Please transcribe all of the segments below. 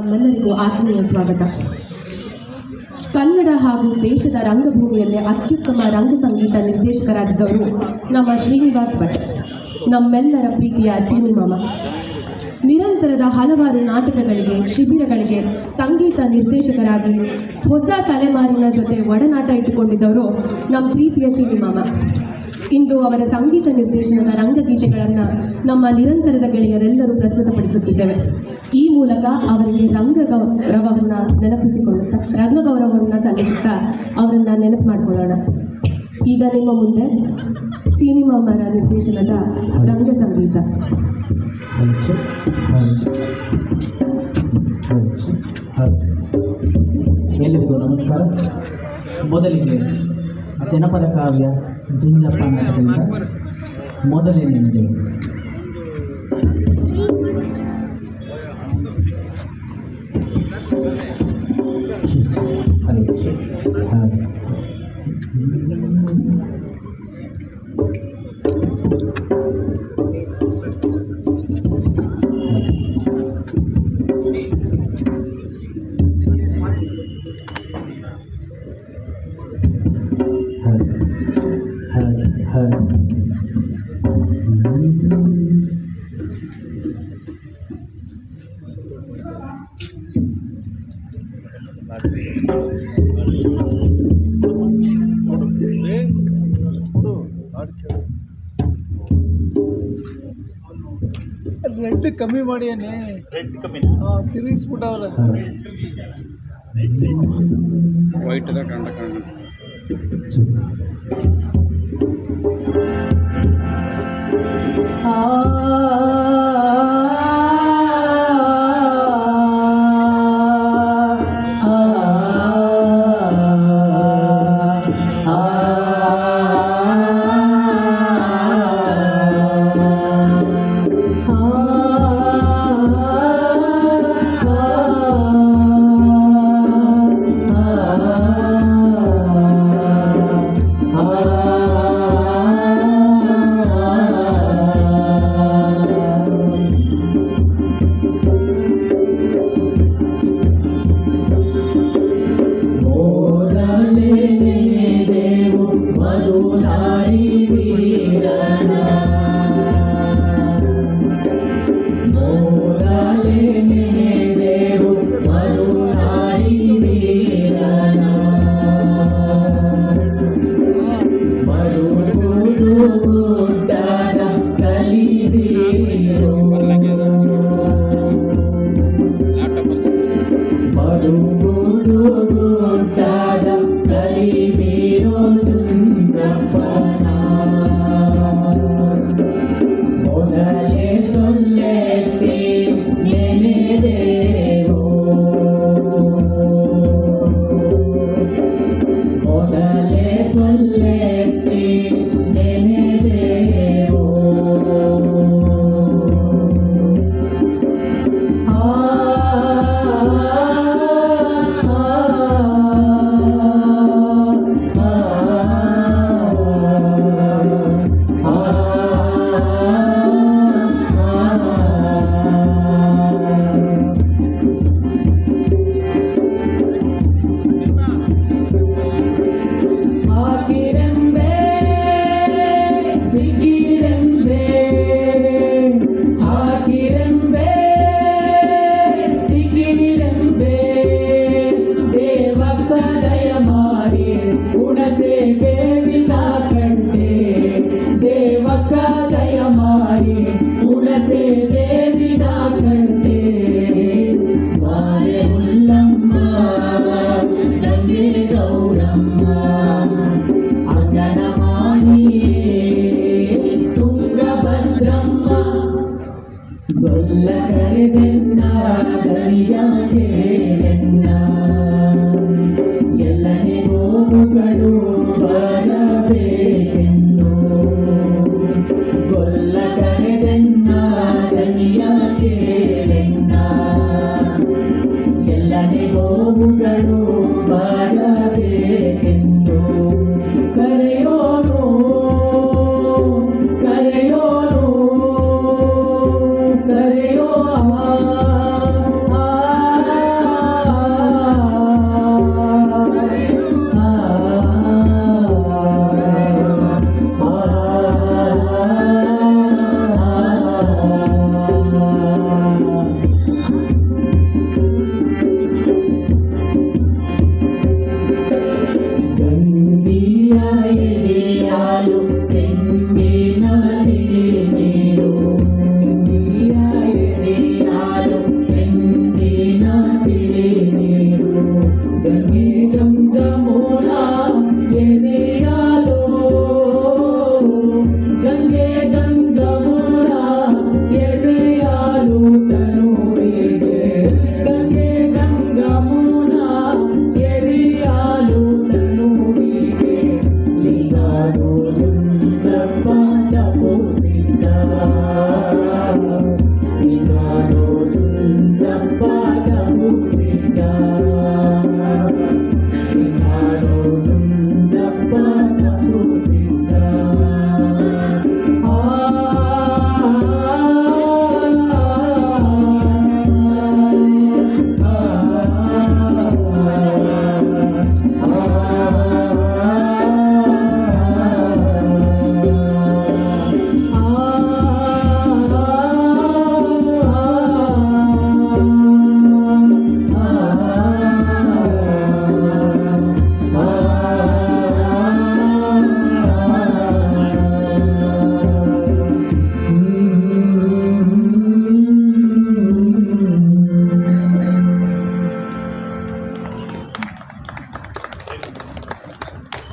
ನಮ್ಮೆಲ್ಲರಿಗೂ ಆತ್ಮೀಯ ಸ್ವಾಗತ. ಕನ್ನಡ ಹಾಗೂ ದೇಶದ ರಂಗಭೂಮಿಯಲ್ಲಿ ಅತ್ಯುತ್ತಮ ರಂಗ ಸಂಗೀತ ನಿರ್ದೇಶಕರಾಗಿದ್ದವರು ನಮ್ಮ ಶ್ರೀನಿವಾಸ್ ಭಟ್. ನಮ್ಮೆಲ್ಲರ ಪ್ರೀತಿಯ ಚೀನಿ ಮಾಮ. ನಿರಂತರದ ಹಲವಾರು ನಾಟಕಗಳಿಗೆ, ಶಿಬಿರಗಳಿಗೆ ಸಂಗೀತ ನಿರ್ದೇಶಕರಾಗಿ ಹೊಸ ತಲೆಮಾರಿನ ಜೊತೆ ಒಡನಾಟ ಇಟ್ಟುಕೊಂಡಿದ್ದವರು ನಮ್ಮ ಪ್ರೀತಿಯ ಚೀನಿ ಮಾಮ. ಇಂದು ಅವರ ಸಂಗೀತ ನಿರ್ದೇಶನದ ರಂಗಗೀತೆಗಳನ್ನು ನಮ್ಮ ನಿರಂತರದ ಗೆಳೆಯರೆಲ್ಲರೂ ಪ್ರಸ್ತುತಪಡಿಸುತ್ತಿದ್ದೇವೆ. ಈ ಮೂಲಕ ಅವರಿಗೆ ರಂಗ ಗೌರವವನ್ನು ನೆನಪಿಸಿಕೊಳ್ಳುತ್ತಾ, ರಂಗ ಗೌರವವನ್ನು ಸಲ್ಲಿಸುತ್ತಾ ಅವರನ್ನು ನೆನಪು ಮಾಡಿಕೊಳ್ಳೋಣ. ಈಗ ನಿಮ್ಮ ಮುಂದೆ ಸಿನಿಮಾ ಮರ ನಿರ್ದೇಶನದ ರಂಗ ಸಂಗೀತ. ಎಲ್ಲರಿಗೂ ನಮಸ್ಕಾರ. ಮೊದಲಿಗೆ ಜನಪದ ಕಾವ್ಯ ಜುಂಜಪ್ಪ ನಾಟಕದಿಂದ ಮೊದಲನೆಯದು ರೆಡ್ ಕಮ್ಮಿ ಮಾಡಿ ಏನೇ ರೆಡ್ ಕಮ್ಮಿ ತಿರುಗಿಸ್ಬಿಟ್ಟವ್ರೆ ವೈಟ್ ಅದ ಕಂಡ ಕಂಡ ಮೊದಲೇ ಗೊಲ್ಲ ಕರೆದೆನ್ನ ದರಿಯ ಕೇಳೆನ್ನ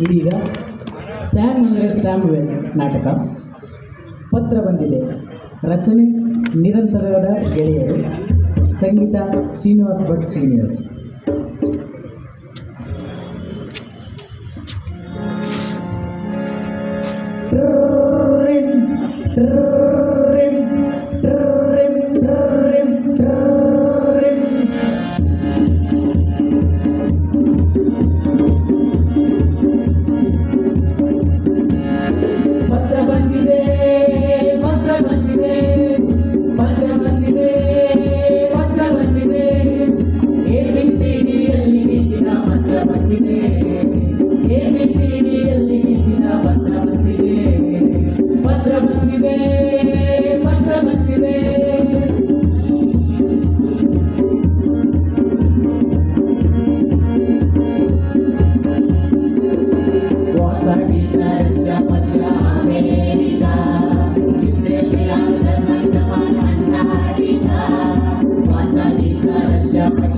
ಇದೀಗ ಸ್ಯಾಮ್ ಅಂದರೆ ಸ್ಯಾಮ್ವೆಲ್ ನಾಟಕ. ಪತ್ರ ಬಂದಿದೆ. ರಚನೆ ನಿರಂತರವಾದ ಗೆಳೆಯರು. ಸಂಗೀತ ಶ್ರೀನಿವಾಸ್ ಭಟ್ ಚಿಗಿಣಿಯರು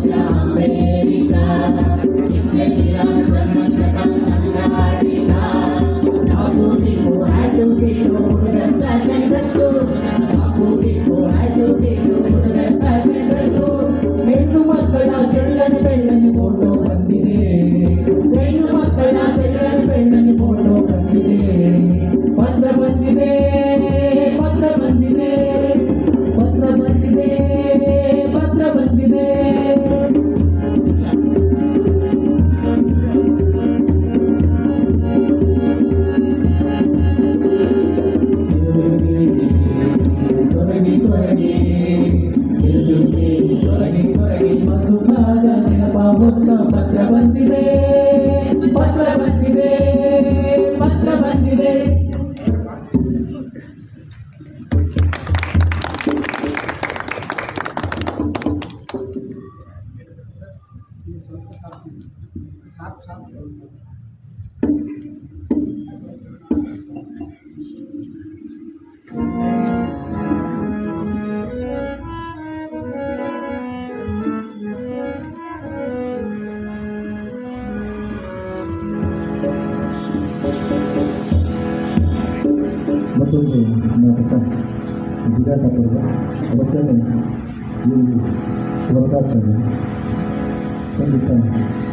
América. обратили внимание, обратили внимание, обратили внимание,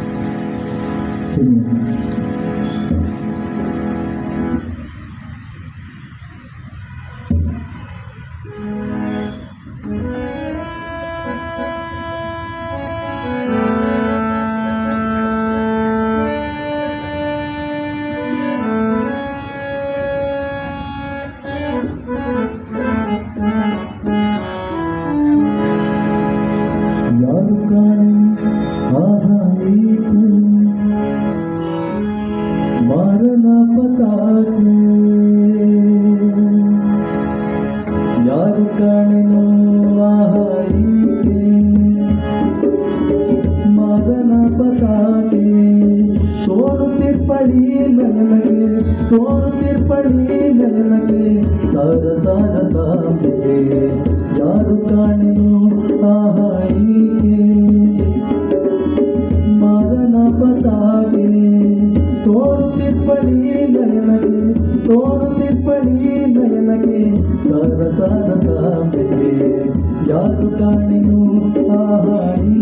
ಸರಸಾಗ ಸಾಂಬಿಕೆ ಯಾರು ಕಾಣೆನು ಆಹಾಯಿಕೆ ಮರಣ ಪತಾಗೆ ತೋರುತ್ತಿಪ್ಪಳಿ ನಯನಗೆ ತೋರುತ್ತಿಪ್ಪಳಿ ನಯನಗೆ ಸರಸಾಗ ಸಾಂಬಿಕೆ ಯಾರು ಕಾಣೆನು ಆಹಾಯಿ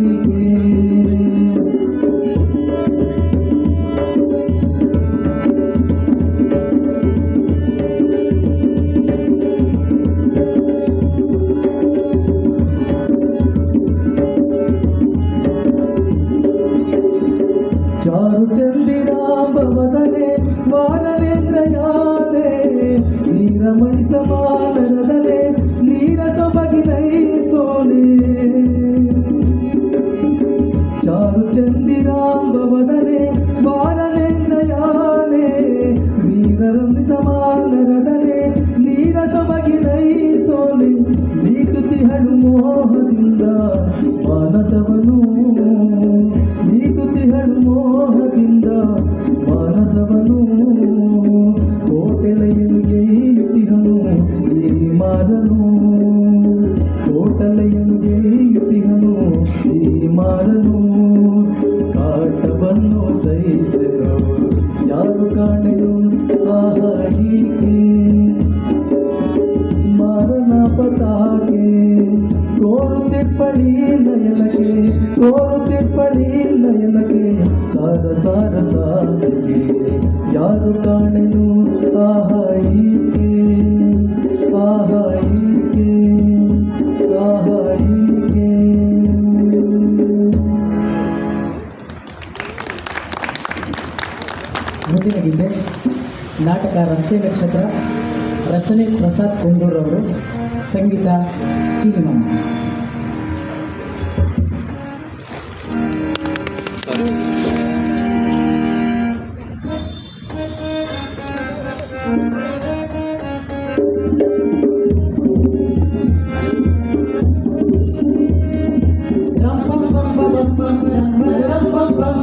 ಸರಸ ಯಾರು ಕಾಣೆನು? ಆಹ, ಈಕೆ. ಆಹ ಈಕೆ. ಆಹ, ಈಕೆ. ಮುಂದಿನ ನಾಟಕ ರಸ್ತೆ ನಕ್ಷತ್ರ ರಚನೆ ಪ್ರಸಾದ್ ಕುಂದೂರವರು, ಸಂಗೀತ ಚೀನಿಮಮ್ಮ